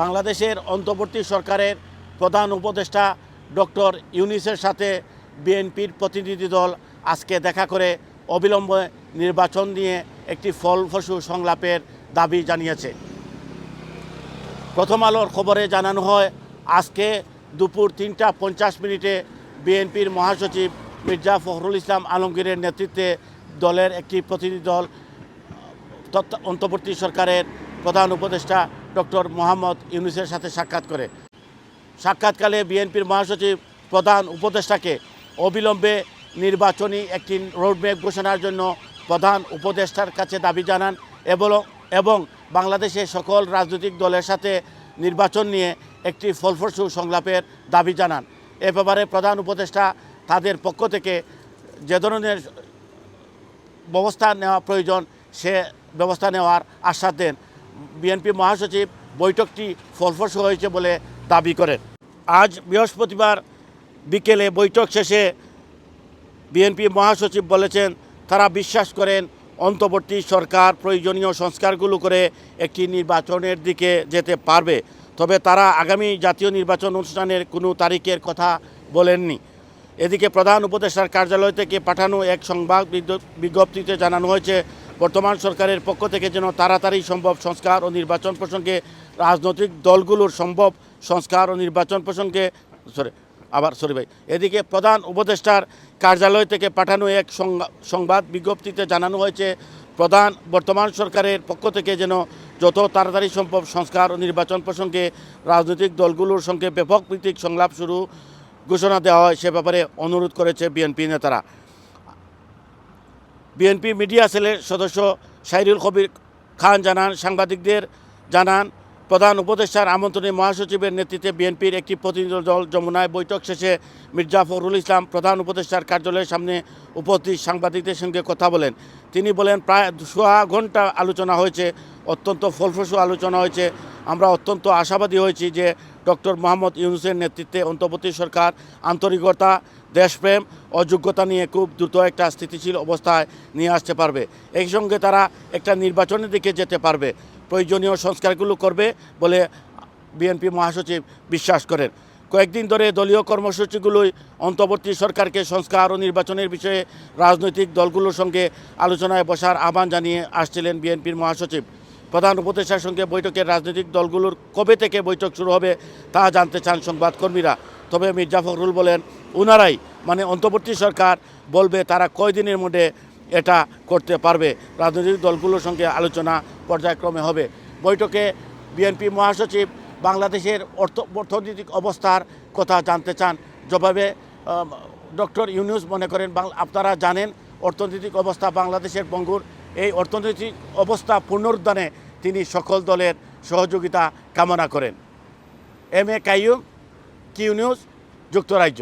বাংলাদেশের অন্তর্বর্তী সরকারের প্রধান উপদেষ্টা ডক্টর ইউনিসের সাথে বিএনপির প্রতিনিধি দল আজকে দেখা করে অবিলম্বে নির্বাচন নিয়ে একটি ফলপ্রসূ সংলাপের দাবি জানিয়েছে। প্রথম আলোর খবরে জানানো হয়, আজকে দুপুর তিনটা পঞ্চাশ মিনিটে বিএনপির মহাসচিব মির্জা ফখরুল ইসলাম আলমগীরের নেতৃত্বে দলের একটি প্রতিনিধি দল অন্তর্বর্তী সরকারের প্রধান উপদেষ্টা ডক্টর মোহাম্মদ ইউনুসের সাথে সাক্ষাৎ করে। সাক্ষাৎকালে বিএনপির মহাসচিব, প্রধান উপদেষ্টাকে অবিলম্বে নির্বাচনী একটি রোডম্যাপ ঘোষণার জন্য প্রধান উপদেষ্টার কাছে দাবি জানান এবং এবং বাংলাদেশের সকল রাজনৈতিক দলের সাথে নির্বাচন নিয়ে একটি ফলপ্রসূ সংলাপের দাবি জানান। এ ব্যাপারে প্রধান উপদেষ্টা তাদের পক্ষ থেকে যে ধরনের ব্যবস্থা নেওয়া প্রয়োজন সে ব্যবস্থা নেওয়ার আশ্বাস দেন। বিএনপি মহাসচিব বৈঠকটি ফলপ্রসূ হয়েছে বলে দাবি করেন। আজ বৃহস্পতিবার বিকেলে বৈঠক শেষে বিএনপি মহাসচিব বলেছেন, তারা বিশ্বাস করেন অন্তর্বর্তী সরকার প্রয়োজনীয় সংস্কারগুলো করে একটি নির্বাচনের দিকে যেতে পারবে। তবে তারা আগামী জাতীয় নির্বাচন অনুষ্ঠানের কোনো তারিখের কথা বলেননি। এদিকে প্রধান উপদেষ্টার কার্যালয় থেকে পাঠানো এক সংবাদ বিজ্ঞপ্তিতে জানানো হয়েছে বর্তমান সরকারের পক্ষ থেকে যেন তাড়াতাড়ি সম্ভব সংস্কার ও নির্বাচন প্রসঙ্গে রাজনৈতিক দলগুলোর সম্ভব সংস্কার ও নির্বাচন প্রসঙ্গে সরি আবার সরি ভাই, এদিকে প্রধান উপদেষ্টার কার্যালয় থেকে পাঠানো এক সংবা- সংবাদ বিজ্ঞপ্তিতে জানানো হয়েছে, প্রধান বর্তমান সরকারের পক্ষ থেকে যেন যত তাড়াতাড়ি সম্ভব সংস্কার ও নির্বাচন প্রসঙ্গে রাজনৈতিক দলগুলোর সঙ্গে ব্যাপক ভিত্তিক সংলাপ শুরু ঘোষণা দেওয়া হয় সে ব্যাপারে অনুরোধ করেছে বিএনপি নেতারা। বিএনপি মিডিয়া সেলের সদস্য সাইরুল কবির খান জানান, সাংবাদিকদের জানান, প্রধান উপদেষ্টার আমন্ত্রণে মহাসচিবের নেতৃত্বে বিএনপির একটি প্রতিনিধি দল যমুনায় বৈঠক শেষে মির্জা ফখরুল ইসলাম, প্রধান উপদেষ্টার কার্যালয়ের সামনে উপস্থিত সাংবাদিকদের সঙ্গে কথা বলেন। তিনি বলেন, প্রায় সোয়া ঘণ্টা আলোচনা হয়েছে, অত্যন্ত ফলপ্রসূ আলোচনা হয়েছে। আমরা অত্যন্ত আশাবাদী হয়েছি যে ডক্টর মোহাম্মদ ইউনুসের নেতৃত্বে অন্তর্বর্তী সরকার আন্তরিকতা, দেশপ্রেম, অযোগ্যতা নিয়ে খুব দ্রুত একটা স্থিতিশীল অবস্থায় নিয়ে আসতে পারবে। এই সঙ্গে তারা একটা নির্বাচনের দিকে যেতে পারবে। প্রয়োজনীয় সংস্কারগুলো করবে বলে বিএনপি মহাসচিব বিশ্বাস করেন। কয়েকদিন ধরে দলীয় কর্মসূচিগুলোই অন্তর্বর্তী সরকারকে সংস্কার ও নির্বাচনের বিষয়ে রাজনৈতিক দলগুলোর সঙ্গে আলোচনায় বসার আহ্বান জানিয়ে আসছিলেন বিএনপির মহাসচিব। প্রধান উপদেষ্টার সঙ্গে বৈঠকের রাজনৈতিক দলগুলোর কবে থেকে বৈঠক শুরু হবে তা জানতে চান সংবাদকর্মীরা। তবে মির্জা ফখরুল বলেন, ওনারাই মানে অন্তর্বর্তী সরকার বলবে তারা কয়দিনের মধ্যে এটা করতে পারবে। রাজনৈতিক দলগুলোর সঙ্গে আলোচনা পর্যায়ক্রমে হবে। বৈঠকে বিএনপি মহাসচিব বাংলাদেশের অর্থ, অর্থনৈতিক অবস্থার কথা জানতে চান। জবাবে ডক্টর ইউনুস মনে করেন আপনারা জানেন, অর্থনৈতিক অবস্থা বাংলাদেশের বঙ্গুর এই অর্থনৈতিক অবস্থা পুনরুদ্ধানে তিনি সকল দলের সহযোগিতা কামনা করেন। M A Qayyum, Q news, যুক্তরাজ্য।